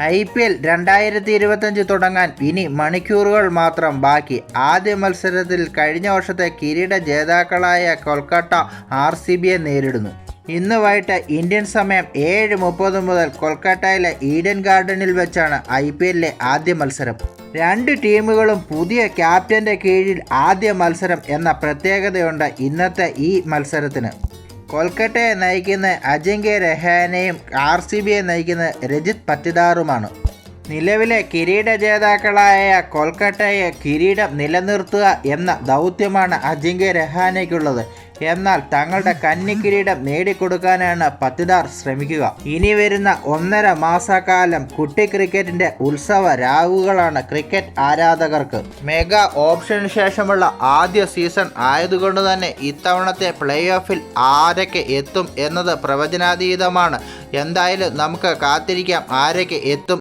I P L രണ്ടായിരത്തി ഇരുപത്തഞ്ച് തുടങ്ങാൻ ഇനി മണിക്കൂറുകൾ മാത്രം ബാക്കി. ആദ്യ മത്സരത്തിൽ കഴിഞ്ഞ വർഷത്തെ കിരീട ജേതാക്കളായ കൊൽക്കത്ത ആർ സി ബിയെ നേരിടുന്നു. ഇന്ന് വൈകിട്ട് ഇന്ത്യൻ സമയം ഏഴ് മുപ്പത് മുതൽ കൊൽക്കത്തയിലെ ഈഡൻ ഗാർഡനിൽ വെച്ചാണ് ഐ പി എല്ലിലെ ആദ്യ മത്സരം. രണ്ട് ടീമുകളും പുതിയ ക്യാപ്റ്റന്റെ കീഴിൽ ആദ്യ മത്സരം എന്ന പ്രത്യേകതയുണ്ട് ഇന്നത്തെ ഈ മത്സരത്തിന്. കൊൽക്കത്തയെ നയിക്കുന്ന അജിങ്ക്യ രഹാനയും ആർ സി ബിയെ നയിക്കുന്ന രജിത് പറ്റിദാറുമാണ് നിലവിലെ കിരീട ജേതാക്കളായ കൊൽക്കത്തയെ കിരീടം നിലനിർത്തുക എന്ന ദൗത്യമാണ് അജിങ്ക്യ രഹാനയ്ക്കുള്ളത്. എന്നാൽ തങ്ങളുടെ കന്നിക്കിരീടം നേടിക്കൊടുക്കാനാണ് പത്തിദാർ ശ്രമിക്കുക. ഇനി വരുന്ന ഒന്നര മാസക്കാലം കുട്ടി ക്രിക്കറ്റിന്റെ ഉത്സവ രാവുകളാണ് ക്രിക്കറ്റ് ആരാധകർക്ക്. മെഗാ ഓപ്ഷന് ശേഷമുള്ള ആദ്യ സീസൺ ആയതുകൊണ്ട് തന്നെ ഇത്തവണത്തെ പ്ലേ ഓഫിൽ ആരൊക്കെ എത്തും എന്നത് പ്രവചനാതീതമാണ്. എന്തായാലും നമുക്ക് കാത്തിരിക്കാം ആരൊക്കെ എത്തും